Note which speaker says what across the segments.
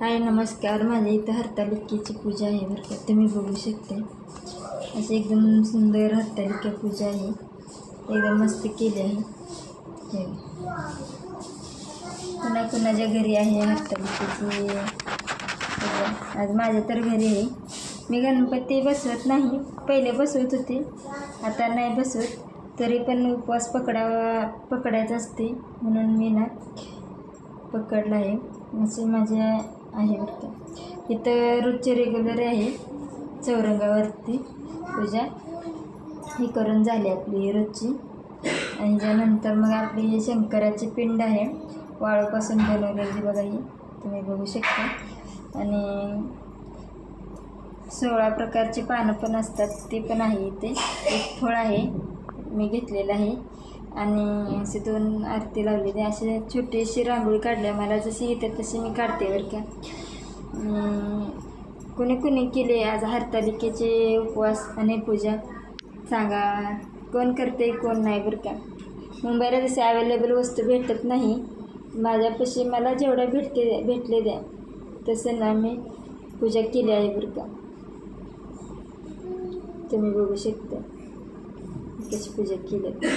Speaker 1: हाय नमस्कार. माझ्या इथं हरतालिकेची पूजा आहे बरं का. तुम्ही बघू शकते. अशी एकदम सुंदर हरतालिका पूजा आहे. एकदम मस्त केली आहे. कुणा कुणाच्या घरी आहे हरतालिकेची? आज माझ्या तर घरी आहे. मी गणपती बसवत नाही. पहिले बसवत होते. आता नाही बसवत. तरी पण उपवास पकडावा पकडायचा असते. म्हणून मी ना पकडला आहे. असे माझ्या आहे वाटतं. इथं रोजचे रेग्युलर आहे. चौरंगावरती पूजा. ही करून झाली आपली रोजची आणि त्यानंतर मग आपली शंकराची पिंड आहे. वाळूपासून बनवलेली बघा ही. तुम्ही बघू शकता. आणि सोळा प्रकारची पानं पण असतात. ते पण आहे इथे. एक फळ आहे. मी घेतलेलं आहे. आणि असे दोन आरती लावलेली असे छोटीशी रांगोळी काढल्या मला जशी येते तशी मी काढते बरं का. कुणी कोणी कोणी केले आज हरतालिकेचे उपवास आणि पूजा. सांगा कोण करते कोण नाही बरं का. मुंबईला जसे अवेलेबल वस्तू भेटत नाही माझ्यापाशी मला जेवढ्या भेटते भेटले द्या. तसं ना मी पूजा केली आहे बरं का. तुम्ही बघू शकता. कशी पूजा केली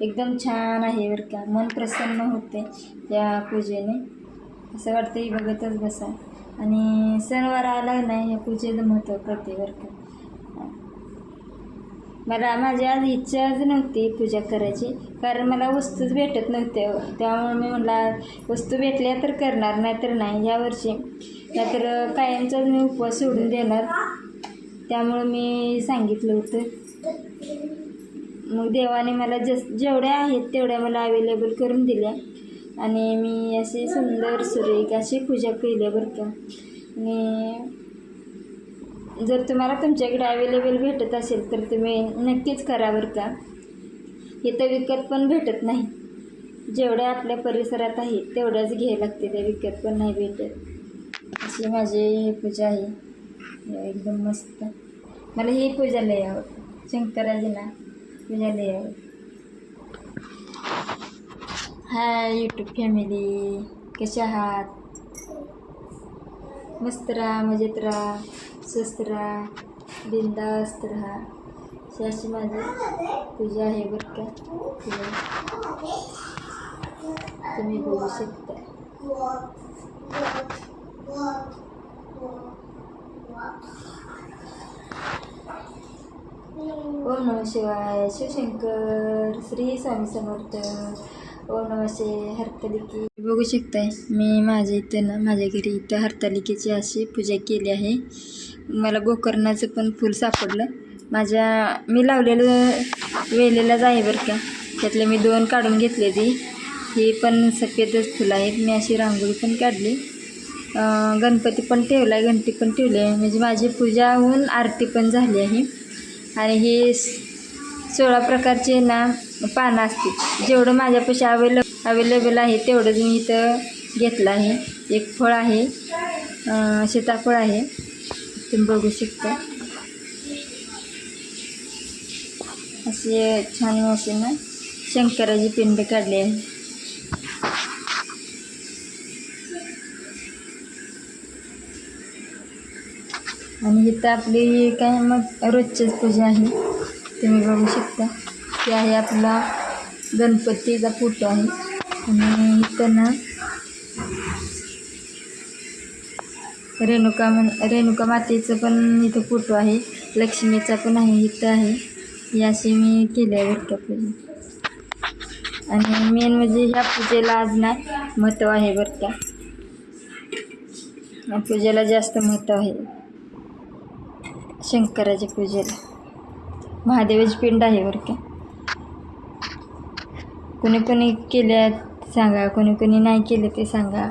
Speaker 1: एकदम छान आहे बरं का. मन प्रसन्न होते या पूजेने. असं वाटतं ही बघतच बसा. आणि सणवार आला नाही या पूजेचं महत्त्व कळते बरं का. मला माझी आज इच्छाच नव्हती पूजा करायची कारण मला वस्तूच भेटत नव्हत्या. त्यामुळे मी म्हणला वस्तू भेटल्या तर करणार नाहीतर नाही. यावर्षी नाहीतर कायमचाच मी उपवास सोडून देणार. त्यामुळं मी सांगितलं होतं. मग देवाने मला जस जेवढ्या आहेत तेवढ्या मला अवेलेबल करून दिल्या. आणि मी अशी सुंदर सुरेख अशी पूजा केली बरं का. आणि जर तुम्हाला तुमच्याकडे अवेलेबल भेटत असेल तर तुम्ही नक्कीच करा बरं का. इथं विकत पण भेटत नाही. जेवढ्या आपल्या परिसरात आहे तेवढ्याच घ्यायला लागते त्या विकत पण नाही भेटत. अशी माझी ही पूजा आहे. एकदम मस्त. मला ही पूजा लय आवडते शंकराजी ना पूजा लय आवडते हाय यूट्यूब फॅमिली कशा आहात मस्त राहा, मजेत राहा स्वस्त राहा, बिंदास्त राहा। अशी अशी माझी पूजा आहे बरं का। पूजा. तुम्ही बघू शकता ओम नम शिवाय. शिवशंकर श्री स्वामी समर्थ. ओम नम शे हरतालिकी. बघू शकताय मी माझ्या इथं ना माझ्या घरी इथं हरतालिकेची अशी पूजा केली आहे. मला गोकर्णाचं पण फूल सापडलं. माझ्या मी लावलेलं वेलेलाच आहे बरं का. त्यातले मी दोन काढून घेतले ती. ही पण सफेदच फुलं आहेत. मी अशी रांगोळी पण काढली. गणपती पण ठेवला आहे घंटी पण ठेवली आहे. म्हणजे माझी पूजा होऊन आरती पण झाली आहे. आणि हे सोळा प्रकारचे ना पानं असतील. जेवढं माझ्यापाशी अवेले अवेलेबल आहे तेवढंच मी इथं घेतलं आहे. एक फळ आहे सीताफळ आहे. तुम्ही बघू शकता. असे छान असे ना शंकराची पिंड काढली आहे. आणि इथं आपली काय मग रोजचीच पूजा आहे. तुम्ही बघू शकता. ते आहे आपला गणपतीचा फोटो आहे. आणि इथं ना रेणुका म्हण रेणुका मातेचं पण इथं फोटो आहे. लक्ष्मीचा पण आहे इथं आहे. ही अशी मी केल्या आहे पूजा आणि मेन म्हणजे ह्या पूजेला आज ना महत्त्व आहे बरं का. पूजेला जास्त महत्त्व आहे. शंकराच्या पूजेला. महादेवाची पिंड आहे बरं का. कोणी कोणी केल्या सांगा कोणी कोणी नाही केले ते सांगा.